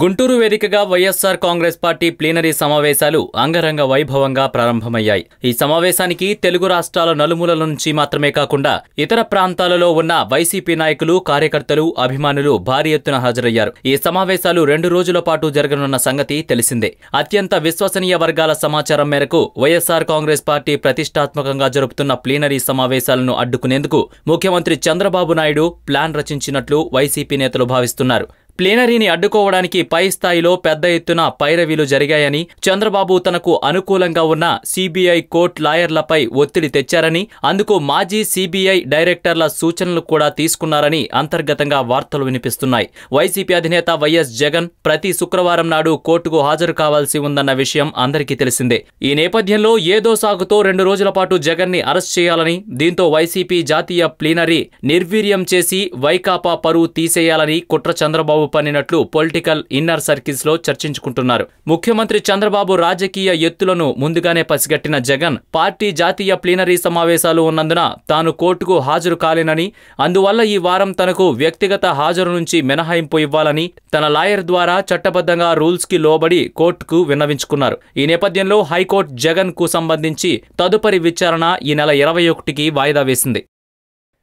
గుంటూరు వేదికగా YSR Congress party plenary సమావేశాలు అంగరంగ వైభవంగా ప్రారంభమయ్యాయి. ఈ సమావేశానికి తెలుగు రాష్ట్రాల నలుమూలల నుంచి మాత్రమే కాకుండా ఇతర ప్రాంతాలలో ఉన్న వైసీపీ నాయకులు కార్యకర్తలు అభిమానులు భారీ ఎత్తున హాజరయ్యారు. ఈ సమావేశాలు రెండు రోజుల పాటు జరగనున్న సంగతి తెలిసిందే. అత్యంత విశ్వసనీయ వర్గాల సమాచారం మేరకు వైఎస్సార్ కాంగ్రెస్ పార్టీ ప్రతిష్టాత్మకంగా జరుపుతున్న ప్లీనరీ సమావేశాలను అడ్డుకునేందుకు ముఖ్యమంత్రి చంద్రబాబు నాయుడు ప్లాన్ రచించినట్లు వైసీపీ నేతలు భావిస్తున్నారు. ప్లీనరీని అడ్డుకోవడానికి పై స్థాయిలో పెద్ద ఎత్తున పైరవీలు జరిగాయని చంద్రబాబు తనకు అనుకూలంగా ఉన్న సిబిఐ కోర్టు లాయర్లపై ఒత్తిడి తెచ్చారని అందుకు మాజీ సిబిఐ డైరెక్టర్ల సూచనలు కూడా తీసుకున్నారని అంతర్గతంగా వార్తలు వినిపిస్తున్నాయి. వైసీపీ అధినేత వైఎస్ జగన్ ప్రతి శుక్రవారం నాడు కోర్టుకు హాజరు కావాల్సి ఉందన్న విషయం అందరికీ తెలిసిందే. ఈ నేపథ్యంలో ఏదో సాగుతో రెండు రోజుల పాటు జగన్ని అరెస్ట్ చేయాలని దీంతో వైసీపీ జాతీయ ప్లీనరీ నిర్వీర్యం చేసి వైకాపా పరువు తీసేయాలని కుట్ర చంద్రబాబు పన్నినట్లు పొలిటికల్ ఇన్నర్ సర్కిల్స్లో చర్చించుకుంటున్నారు. ముఖ్యమంత్రి చంద్రబాబు రాజకీయ ఎత్తులను ముందుగానే పసిగట్టిన జగన్ పార్టీ జాతీయ ప్లీనరీ సమావేశాలు ఉన్నందున తాను కోర్టుకు హాజరు కాలేనని అందువల్ల ఈ వారం తనకు వ్యక్తిగత హాజరు నుంచి మినహాయింపు ఇవ్వాలని తన లాయర్ ద్వారా చట్టబద్ధంగా రూల్స్కి లోబడి కోర్టుకు విన్నవించుకున్నారు. ఈ నేపథ్యంలో హైకోర్టు జగన్కు సంబంధించి తదుపరి విచారణ ఈ నెల ఇరవై ఒకటికి వాయిదా వేసింది.